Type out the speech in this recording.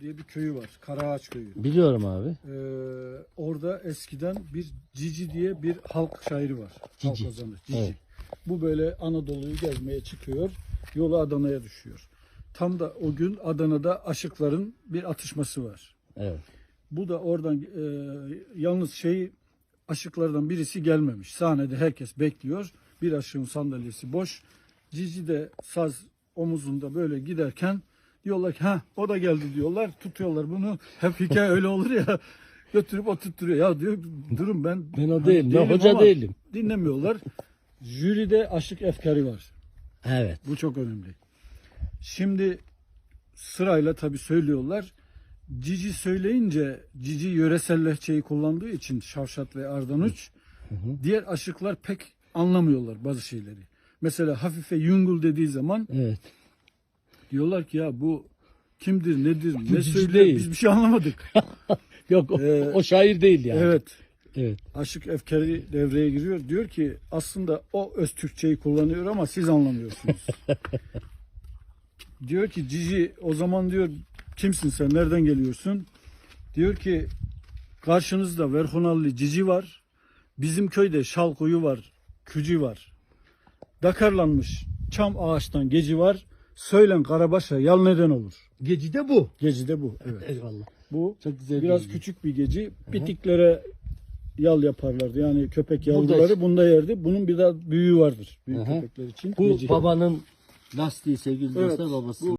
diye bir köyü var. Karaağaç köyü. Biliyorum abi. Ee, orada eskiden bir Cici diye bir halk şairi var. Cici. Halk ozanı. Cici. Evet. Bu böyle Anadolu'yu gezmeye çıkıyor. Yolu Adana'ya düşüyor. Tam da o gün Adana'da aşıkların bir atışması var. Evet. Bu da oradan e, yalnız şey aşıklardan birisi gelmemiş. Sahnede herkes bekliyor. Bir aşığın sandalyesi boş. Cici de saz omuzunda böyle giderken diyorlar ki ha o da geldi diyorlar. Tutuyorlar bunu. Hep hikaye öyle olur ya. Götürüp oturtturuyor. Ya diyor durun ben Ben o hani değilim. Ben hoca ama değilim. Dinlemiyorlar. Jüride aşık efkarı var. Evet. Bu çok önemli. Şimdi sırayla tabii söylüyorlar. Cici söyleyince Cici yöresel lehçeyi kullandığı için Şavşat ve Ardanuç diğer aşıklar pek anlamıyorlar bazı şeyleri. Mesela Hafife Yungul dediği zaman Evet. Diyorlar ki ya bu kimdir nedir ne Cici söylüyor değil. biz bir şey anlamadık. Yok o, Ee, o şair değil yani. evet Evet. aşık efkarı devreye giriyor. Diyor ki aslında o öz Türkçeyi kullanıyor ama siz anlamıyorsunuz. diyor ki Cici o zaman diyor kimsin sen nereden geliyorsun? Diyor ki karşınızda Verhonallı Cici var. Bizim köyde Şalkuyu var. Kücü var. Dakarlanmış çam ağaçtan geci var. Söylen Karabaş'a yal neden olur? Geci de bu. Geci de bu. Evet. Eyvallah. Bu Çok güzel. biraz bilgi. küçük bir geci. Bitiklere yal yaparlardı. Yani köpek Burada- yavruları bunda yerdi. Bunun bir daha büyüğü vardır. Büyük Aha. köpekler için. Bu Geci. babanın lastiği sevgili Evet, dostlar babası. bu